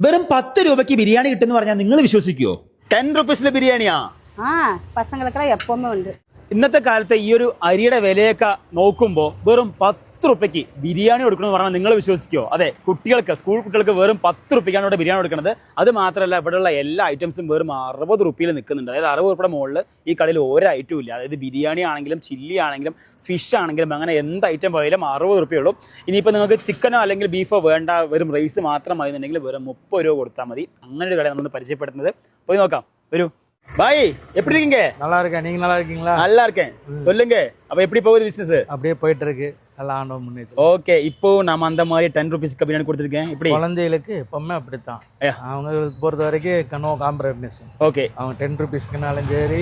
വെറും പത്ത് രൂപയ്ക്ക് ബിരിയാണി കിട്ടുന്ന പറഞ്ഞാൽ നിങ്ങൾ വിശ്വസിക്കുവോ? ടെൻ റുപ്പീസിലെ ബിരിയാണിയാ? പസങ്ങളൊക്കെ பசங்களுக்கெல்லாம் எப்பவுமே ഇന്നത്തെ കാലത്ത് ഈ ഒരു അരിയുടെ വിലയൊക്കെ നോക്കുമ്പോ വെറും പത്ത് റുപ്യക്ക് ബിരിയാണി കൊടുക്കണമെന്ന് പറഞ്ഞാൽ നിങ്ങൾ വിശ്വസിക്കുമോ അതെ കുട്ടികൾക്ക് സ്കൂൾ കുട്ടികൾക്ക് വെറും പത്ത് റുപ്യക്കാണ് ഇവിടെ ബിരിയാണി കൊടുക്കുന്നത് അത് മാത്രമല്ല ഇവിടെയുള്ള എല്ലാ ഐറ്റംസും വെറും അറുപത് റുപ്യയിൽ നിൽക്കുന്നുണ്ട് അതായത് അറുപത് റുപ്യയുടെ മുകളിൽ ഈ കടയിൽ ഒരു ഐറ്റവും ഇല്ല അതായത് ബിരിയാണി ആണെങ്കിലും ചില്ലി ആണെങ്കിലും ഫിഷ് ആണെങ്കിലും അങ്ങനെ എന്ത് ഐറ്റം പോയാലും അറുപത് റുപ്യ ഉള്ളൂ ഇനിയിപ്പോൾ നിങ്ങൾക്ക് ചിക്കനോ അല്ലെങ്കിൽ ബീഫോ വേണ്ട വെറും റൈസ് മാത്രം മതി എന്നുണ്ടെങ്കിൽ വെറും മുപ്പത് രൂപ കൊടുത്താൽ മതി അങ്ങനെ ഒരു കട നമ്മൾ പരിചയപ്പെടുത്തുന്നത് പോയി നോക്കാം വരൂ பாய் எப்படி இருக்கீங்க நல்லா இருக்கேன் நீங்க நல்லா இருக்கீங்களா நல்லா இருக்கேன் சொல்லுங்க அப்போ எப்படி போகுது பிஸ்னஸ் அப்படியே போயிட்டு இருக்கு நல்லா ஆண்டவன் முன்னேற்றம் ஓகே இப்போ நம்ம அந்த மாதிரி டென் ருபீஸ்க்கு பின்னாடி கொடுத்துருக்கேன். இப்படி குழந்தைகளுக்கு எப்பவுமே அப்படித்தான். அவங்களுக்கு பொறுத்த வரைக்கும் கனோ காம்ப்ரமைஸ் ஓகே அவங்க டென் ருபீஸ்க்குனாலும் சரி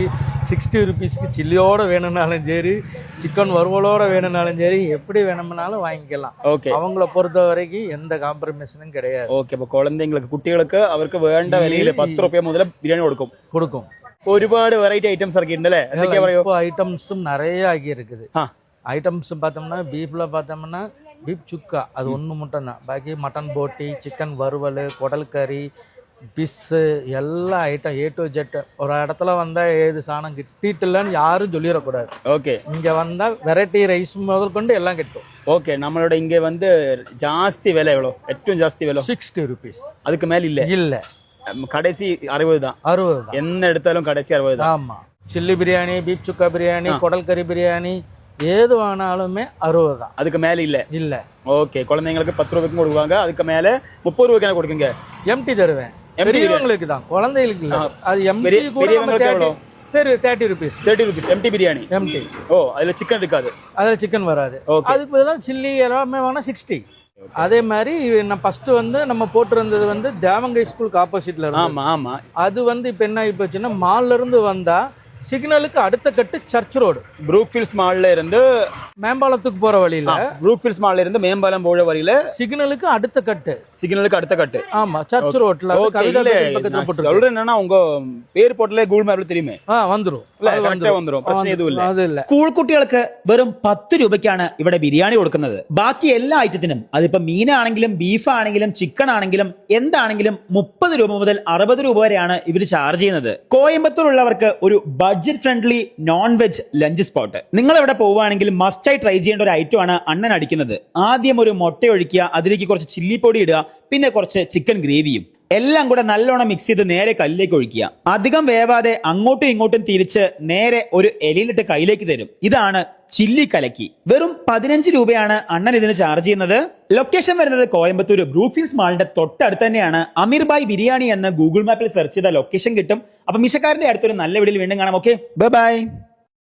சிக்ஸ்டி ருபீஸ்க்கு சில்லியோட வேணும்னாலும் சரி சிக்கன் வறுவலோட வேணும்னாலும் சரி எப்படி வேணும்னாலும் வாங்கிக்கலாம். ஓகே அவங்கள பொறுத்த வரைக்கும் எந்த காம்ப்ரமைஸும் கிடையாது. ஓகே இப்போ குழந்தைங்களுக்கு குட்டிகளுக்கு அவருக்கு வேண்ட வெளியில் பத்து ரூபாய் முதல்ல பிரியாணி கொடுக்கும். கொடுக்கும். ഒരുപാട് വെറൈറ്റി ഐറ്റംസ് ഇറക്കിയിട്ടുണ്ട് അല്ലേ എന്തൊക്കെയാ പറയൂ இப்போ ஐட்டம்ஸும் நிறைய ஆகி இருக்குது ആ ஐட்டம்ஸ் பார்த்தோம்னா பீஃப்ல பார்த்தோம்னா பீஃப் சுக்கா அது ஒன்று மட்டும் தான் பாக்கி மட்டன் போட்டி சிக்கன் வறுவல் குடல் கறி பிஸ்ஸு எல்லா ஐட்டம் ஏ டு ஜெட் ஒரு இடத்துல வந்தால் ஏது சாணம் கிட்டிட்டுலன்னு யாரும் சொல்லிடக்கூடாது ஓகே இங்கே வந்தால் வெரைட்டி ரைஸ் முதல் கொண்டு எல்லாம் கிட்டும் ஓகே நம்மளோட இங்க வந்து ஜாஸ்தி விலை எவ்வளோ ഏറ്റവും ஜாஸ்தி விலை சிக்ஸ்டி ருபீஸ் அதுக்கு மேல இல்ல இல்லை நம்ம கடைசி அறுபது தான். அறுபது என்ன எடுத்தாலும் கடைசி அறுபது தான். ஆமாம் சில்லி பிரியாணி பீஃப் சுக்கா பிரியாணி குடல் கறி பிரியாணி ஏது வேணாலுமே அறுபது தான். அதுக்கு மேல இல்ல. இல்லை. ஓகே. குழந்தைங்களுக்கு பத்து ரூபாய்க்கும் கொடுக்குவாங்க. அதுக்கு மேல முப்பது ரூபாய்க்கு கொடுக்குங்க? எம்டி தருவேன். பெரியவங்களுக்கு தான். குழந்தைகளுக்கு இல்லை. அது எம்டி பெரியவங்களுக்கு எவ்வளோ? சரி thirty rupees thirty rupees empty biryani. Empty ஓ அதுல சிக்கன் இருக்காது. அதில் சிக்கன் வராது. Okay. அதுக்கு பதிலாக சில்லி எல்லாமே வேணா சிக்ஸ்டி அதே மாதிரி நான் ஃபர்ஸ்ட் வந்து நம்ம போட்டிருந்தது வந்து தேவங்கை ஸ்கூலுக்கு ஆப்போசிட்ல ஆமா ஆமா. அது வந்து இப்போ என்ன ஆகி போச்சுன்னா மால்ல இருந்து வந்தா சிக்னலுக்கு அடுத்த கட்டு சர்ச் ரோடு ப்ரூக்ஃபீல்ஸ் மால்ல இருந்து மேம்பாலத்துக்கு போற வழியில ப்ரூக்ஃபீல்ஸ் மால்ல இருந்து மேம்பாலம் போற வரையில சிக்னலுக்கு அடுத்த கட்டு சிக்னலுக்கு அடுத்த கட்டு ஆமா சர்ச் ரோட்ல ஓகே கவிதா இல்ல பேக்கரி பக்கத்துல நான் போட்டு சொல்றேன் என்னன்னா உங்க பேர் போட்டல கூகுள் மேப்ல தெரியுமே ஆ வந்துரும் இல்ல அது கரெக்டா வந்துரும் பிரச்சனை எதுவும் இல்ல அது இல்ல സ്കൂൾ കുട്ടികൾക്ക് വെറും പത്ത് രൂപയ്ക്കാണ് ഇവിടെ ബിരിയാണി കൊടുക്കുന്നത് ബാക്കി എല്ലാ ഐറ്റത്തിനും അതിപ്പോ മീനാണെങ്കിലും ബീഫ് ആണെങ്കിലും ചിക്കൻ ആണെങ്കിലും എന്താണെങ്കിലും മുപ്പത് രൂപ മുതൽ അറുപത് രൂപ വരെയാണ് ഇവർ ചാർജ് ചെയ്യുന്നത് കോയമ്പത്തൂർ ഉള്ളവർക്ക് ഒരു budget friendly non veg lunch spot നിങ്ങൾ എവിടെ പോവുകയാണെങ്കിൽ മസ്റ്റായി ട്രൈ ചെയ്യേണ്ട ഒരു ഐറ്റം ആണ് അണ്ണൻ അടിക്കുന്നത്. ആദ്യം ഒരു മുട്ട ഒഴിക്കുക അതിലേക്ക് കുറച്ച് ചില്ലിപ്പൊടി ഇടുക പിന്നെ കുറച്ച് ചിക്കൻ ഗ്രേവിയും എല്ലാം കൂടെ നല്ലോണം മിക്സ് ചെയ്ത് നേരെ കല്ലിലേക്ക് ഒഴിക്കുക. അധികം വേവാതെ അങ്ങോട്ടും ഇങ്ങോട്ടും തിരിച്ച് നേരെ ഒരു എലിയിലിട്ട് കയ്യിലേക്ക് തരും. ഇതാണ് ചില്ലി കലക്കി. വെറും പതിനഞ്ച് രൂപയാണ് അണ്ണൻ ഇതിന് ചാർജ് ചെയ്യുന്നത്. ലൊക്കേഷൻ വരുന്നത് കോയമ്പത്തൂർ ബ്രൂഫീൽസ് മാളിന്റെ തൊട്ടടുത്ത് തന്നെയാണ്. അമീർ ബായ് ബിരിയാണി എന്ന് ഗൂഗിൾ മാപ്പിൽ സെർച്ച് ചെയ്ത ലൊക്കേഷൻ കിട്ടും. അപ്പൊ മിശക്കാരന്റെ അടുത്തൊരു നല്ല വീടിൽ വീണ്ടും കാണാം. Okay bye